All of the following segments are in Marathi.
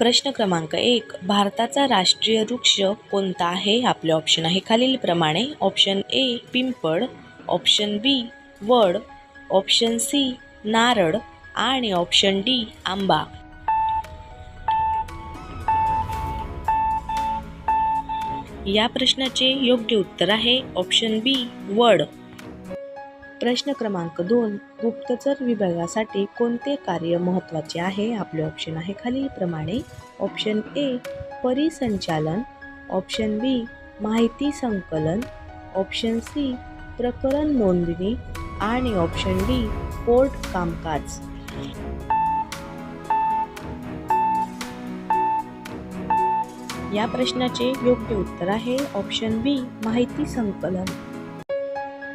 प्रश्न क्रमांक एक भारताचा राष्ट्रीय वृक्ष कोणता आहे? आपले ऑप्शन आहे खालीलप्रमाणे. ऑप्शन ए पिंपळ. ऑप्शन बी वड. ऑप्शन सी नारळ. आणि ऑप्शन डी आंबा. या प्रश्नाचे योग्य उत्तर आहे. ऑप्शन बी वड. प्रश्न क्रमांक दोन गुप्तचर विभागासाठी कोणते कार्य महत्त्वाचे आहे? आपले ऑप्शन आहे खालीलप्रमाणे ऑप्शन ए परिसंचालन. ऑप्शन बी माहिती संकलन. ऑप्शन सी प्रकरण नोंदणी. आणि ऑप्शन डी कोर्ट कामकाज. या प्रश्नाचे योग्य उत्तर आहे. ऑप्शन बी माहिती संकलन.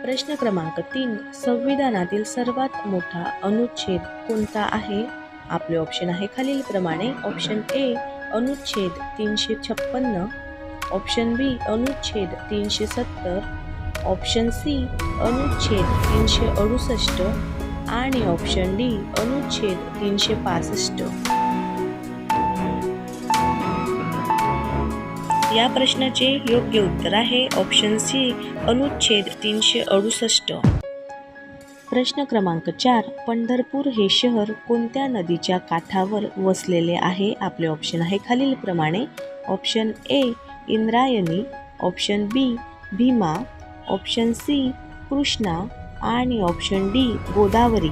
प्रश्न क्रमांक तीन संविधानातील सर्वात मोठा अनुच्छेद कोणता आहे? आपले ऑप्शन आहे खालीलप्रमाणे. ऑप्शन ए अनुच्छेद तीनशे छप्पन्न. ऑप्शन बी अनुच्छेद तीनशे सत्तर. ऑप्शन सी अनुच्छेद तीनशे अडुसष्ट. आणि ऑप्शन डी अनुच्छेद तीनशे पासष्ट. या प्रश्नाचे योग्य उत्तर आहे. ऑप्शन सी अनुच्छेद तीनशे अडुसष्ट. प्रश्न क्रमांक चार पंढरपूर हे शहर कोणत्या नदीच्या काठावर वसलेले आहे? आपले ऑप्शन आहे खालीलप्रमाणे. Option A Indrayani. Option B Bhima. Option C Krishna. आणि ऑप्शन डी गोदावरी.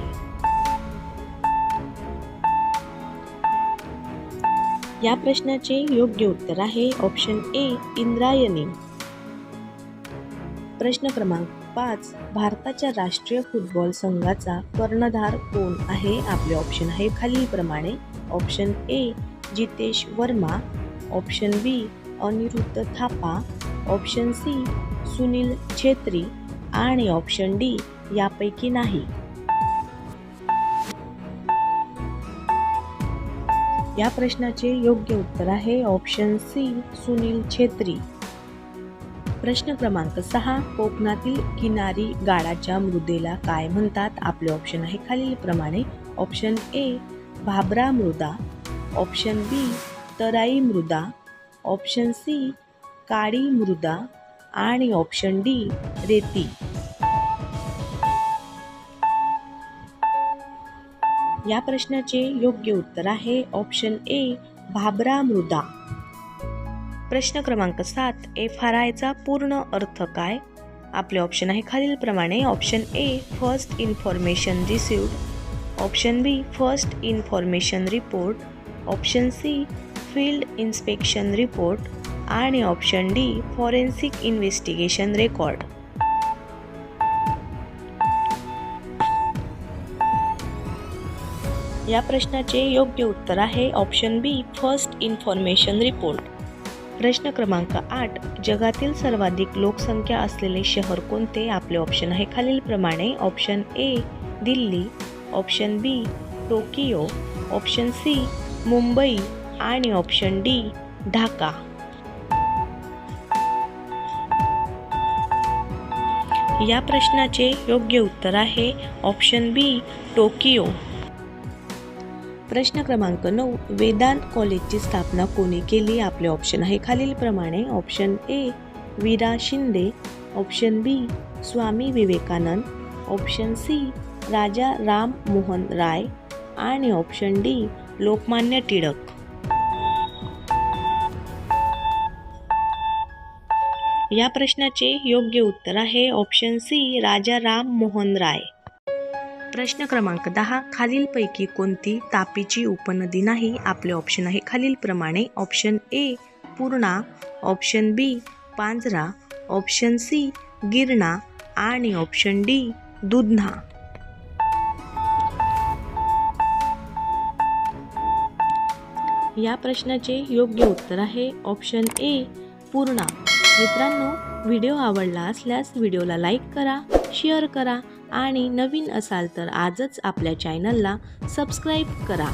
या प्रश्नाचे योग्य उत्तर आहे ऑप्शन ए इंद्रायणी. प्रश्न क्रमांक पाच भारताच्या राष्ट्रीय फुटबॉल संघाचा कर्णधार कोण आहे? आपले ऑप्शन आहे खालीलप्रमाणे. Option A Jitesh Verma. Option B Anirudh Thapa. Option C Sunil Chhetri. आणि ऑप्शन डी यापैकी नाही. या प्रश्नाचे योग्य उत्तर आहे ऑप्शन सी सुनील छेत्री. प्रश्न क्रमांक सहा कोकणातील किनारी गाडाच्या मृदेला काय म्हणतात? आपले ऑप्शन आहे खालीलप्रमाणे. ऑप्शन ए भाबरा मृदा. ऑप्शन बी तराई मृदा. ऑप्शन सी काळी मृदा. आणि ऑप्शन डी रेती. या प्रश्नाचे योग्य उत्तर आहे ऑप्शन ए भाबरा मृदा. प्रश्न क्रमांक सात एफ आर आयचा पूर्ण अर्थ काय? आपले ऑप्शन आहे खालीलप्रमाणे option A first information received option B first information report option C field inspection report आणि option D forensic investigation record या प्रश्नाचे योग्य उत्तर आहे option B first information report प्रश्न क्रमांक आठ जगातील सर्वाधिक लोकसंख्या असलेले शहर कोणते? आपले ऑप्शन आहे खालीलप्रमाणे. Option A Delhi. Option B Tokyo. Option C Mumbai. आणि ऑप्शन डी ढाका. या प्रश्नाचे योग्य उत्तर आहे ऑप्शन बी टोकियो. प्रश्न क्रमांक नऊ वेदांत कॉलेजची स्थापना कोणी केली? आपले ऑप्शन आहे खालीलप्रमाणे. Option A Veera Shinde. Option B Swami Vivekananda. Option C Raja Ram Mohan Roy. आणि ऑप्शन डी लोकमान्य टिळक. या प्रश्नाचे योग्य उत्तर आहे. Option C Raja Ram Mohan Roy. प्रश्न क्रमांक दहा खालीलपैकी कोणती तापीची उपनदी नाही? आपले ऑप्शन आहे खालीलप्रमाणे option A Purna option B Panjhra option C Girna आणि ऑप्शन डी दुधना. या प्रश्नाचे योग्य उत्तर आहे ऑप्शन ए पूर्णा. मित्रांनो व्हिडिओ आवडला असल्यास व्हिडिओला लाईक करा शेअर करा आणि नवीन असाल तर आजच आपल्या चॅनलला सबस्क्राईब करा.